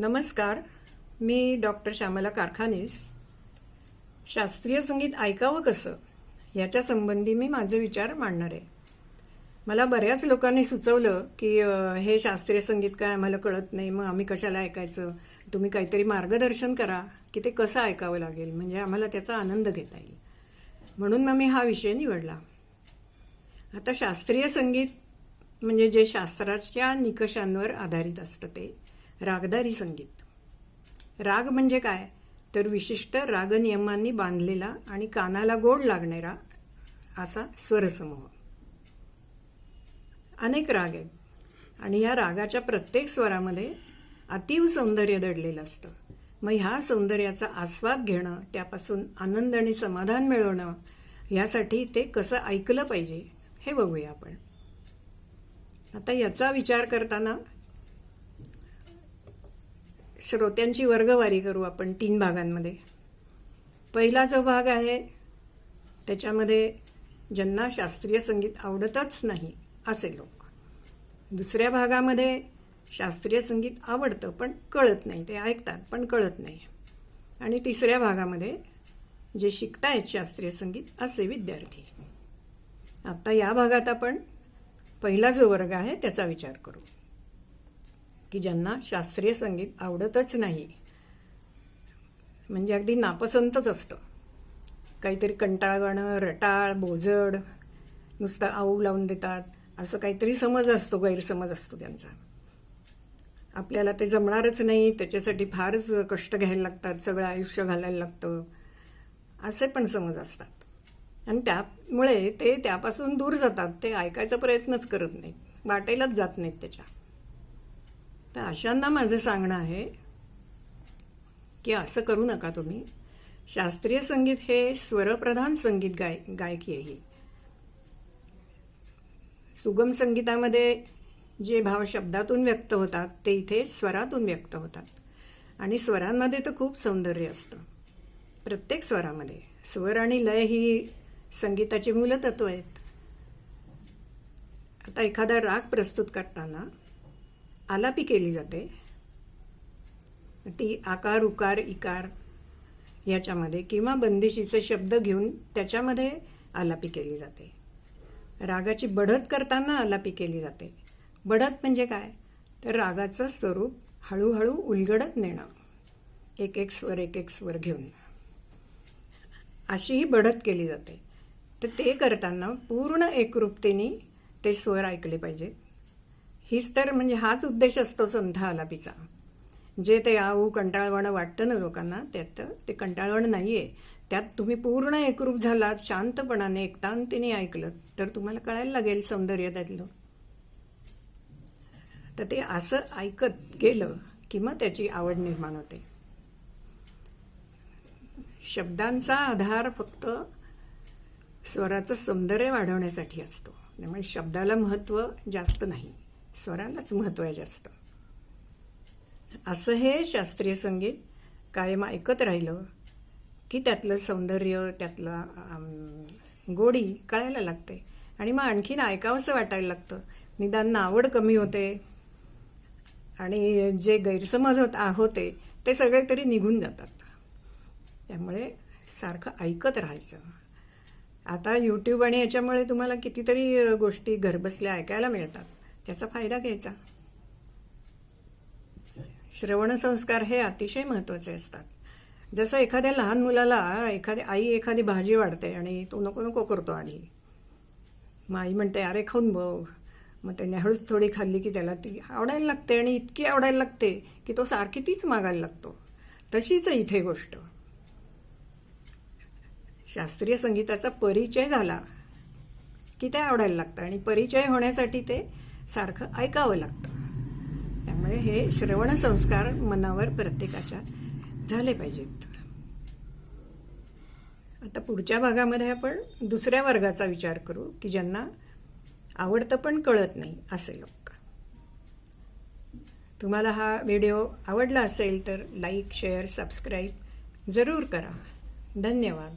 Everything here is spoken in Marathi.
नमस्कार मी डॉक्टर श्यामला कारखानीस. शास्त्रीय संगीत ऐकावं कसं? याच्या संबंधी मी माझे विचार मांडणार आहे. मला बऱ्याच लोकांनी सुचवलं की हे शास्त्रीय संगीत काय आम्हाला कळत नाही मग आम्ही कशाला ऐकायचं? तुम्ही काहीतरी मार्गदर्शन करा की ते कसं ऐकावं लागेल म्हणजे आम्हाला त्याचा आनंद घेता येईल. म्हणून मग मी हा विषय निवडला. आता शास्त्रीय संगीत म्हणजे जे शास्त्राच्या निकषांवर आधारित असतं ते रागदारी संगीत. राग म्हणजे काय? तर विशिष्ट राग नियमांनी बांधलेला आणि कानाला गोड लागणारा असा स्वरसमूह. अनेक राग आहेत आणि ह्या रागाच्या प्रत्येक स्वरामध्ये अतीव सौंदर्य दडलेलं असतं. मग ह्या सौंदर्याचा आस्वाद घेणं त्यापासून आनंद आणि समाधान मिळवणं यासाठी ते कसं ऐकलं पाहिजे हे बघूया आपण. आता याचा विचार करताना श्रोत्यांची वर्गवारी करू आपण तीन भागांमध्ये. पहिला जो भाग आहे त्याच्यामध्ये ज्यांना शास्त्रीय संगीत आवडतच नाही असे लोक. दुसऱ्या भागामध्ये शास्त्रीय संगीत आवडतं पण कळत नाही ते ऐकतात पण कळत नाही. आणि तिसऱ्या भागामध्ये जे शिकतायत शास्त्रीय संगीत असे विद्यार्थी. आता या भागात आपण पहिला जो वर्ग आहे त्याचा विचार करू. की ज्यांना शास्त्रीय संगीत आवडतच नाही. म्हणजे अगदी नापसंतच असतं. काहीतरी कंटाळ गाणं रटाळ बोजड नुसतं आऊ लावून देतात. असं काहीतरी समज असतो गैरसमज असतो त्यांचा. आपल्याला ते जमणारच नाही त्याच्यासाठी फारच कष्ट घ्यायला लागतात सगळं आयुष्य घालायला लागतं. असे पण समज असतात. आणि त्यामुळे ते त्यापासून दूर जातात ते ऐकायचा प्रयत्नच करत नाहीत. वाटेलाच जात नाहीत त्याच्या. तर अशांना माझं सांगणं आहे की असं करू नका तुम्ही. शास्त्रीय संगीत हे स्वरप्रधान संगीत गाय गायकी आहे. ही. सुगम संगीतामध्ये जे भाव शब्दातून व्यक्त होतात ते इथे स्वरातून व्यक्त होतात. आणि स्वरांमध्ये तर खूप सौंदर्य असतं. प्रत्येक स्वरामध्ये. स्वर आणि लय ही संगीताची मूलतत्व आहेत. आता एखादा राग प्रस्तुत करताना आलापी केली जाते. ती आकार उकार इकार याच्यामध्ये किंवा बंदिशीचे शब्द घेऊन त्याच्यामध्ये आलापी केली जाते. रागाची बढत करताना आलापी केली जाते. बढत म्हणजे काय? तर रागाचं स्वरूप हळूहळू उलगडत नेणं. एक एक स्वर एक एक स्वर घेऊन. अशी ही बढत केली जाते. तर ते करताना पूर्ण एकरूपतेने ते स्वर ऐकले पाहिजेत. हीच तर म्हणजे हाच उद्देश असतो संथ आलापीचा जे ते आऊ कंटाळवाणं वाटतं ना लोकांना त्यात ते कंटाळवाणं नाहीये. त्यात तुम्ही पूर्ण एकरूप झालात शांतपणाने एकतांतीने ऐकलं तर तुम्हाला कळायला लागेल सौंदर्य त्यातलं. तर ते असं ऐकत गेलं की मग त्याची आवड निर्माण होते. शब्दांचा आधार फक्त स्वराचं सौंदर्य वाढवण्यासाठी असतो. त्यामुळे शब्दाला महत्त्व जास्त नाही. स्वरालाच महत्त्व आहे जास्त. असं हे शास्त्रीय संगीत कायम ऐकत राहिलं की त्यातलं सौंदर्य त्यातलं गोडी कळायला लागते. आणि मग आणखीन ऐकावंसं वाटायला लागतं. निदान आवड कमी होते. आणि जे गैरसमज होत होते ते सगळे तरी निघून जातात. त्यामुळे सारखं ऐकत राहायचं. आता यूट्यूब आणि याच्यामुळे तुम्हाला कितीतरी गोष्टी घरबसल्या ऐकायला मिळतात. त्याचा फायदा घ्यायचा. श्रवण संस्कार हे अतिशय महत्त्वाचे असतात. जसं एखाद्या लहान मुलाला एखादी आई एखादी भाजी वाढते आणि तो नको नको करतो आधी. मग आई म्हणते अरे खाऊन बघ. मग त्याने हळूच थोडी खाल्ली की त्याला ती आवडायला लागते आणि इतकी आवडायला लागते की तो सारखी तीच मागायला लागतो. तशीच इथे गोष्ट. शास्त्रीय संगीताचा परिचय झाला की ते आवडायला लागतं आणि परिचय होण्यासाठी ते सारखं ऐकावं लागतं. त्यामुळे हे श्रवण संस्कार मनावर प्रत्येकाच्या झाले पाहिजेत आता पुढच्या भागामध्ये आपण दुसऱ्या वर्गाचा विचार करू की ज्यांना आवडतं पण कळत नाही असे लोक. तुम्हाला हा व्हिडिओ आवडला असेल तर लाईक शेअर सबस्क्राईब जरूर करा. धन्यवाद.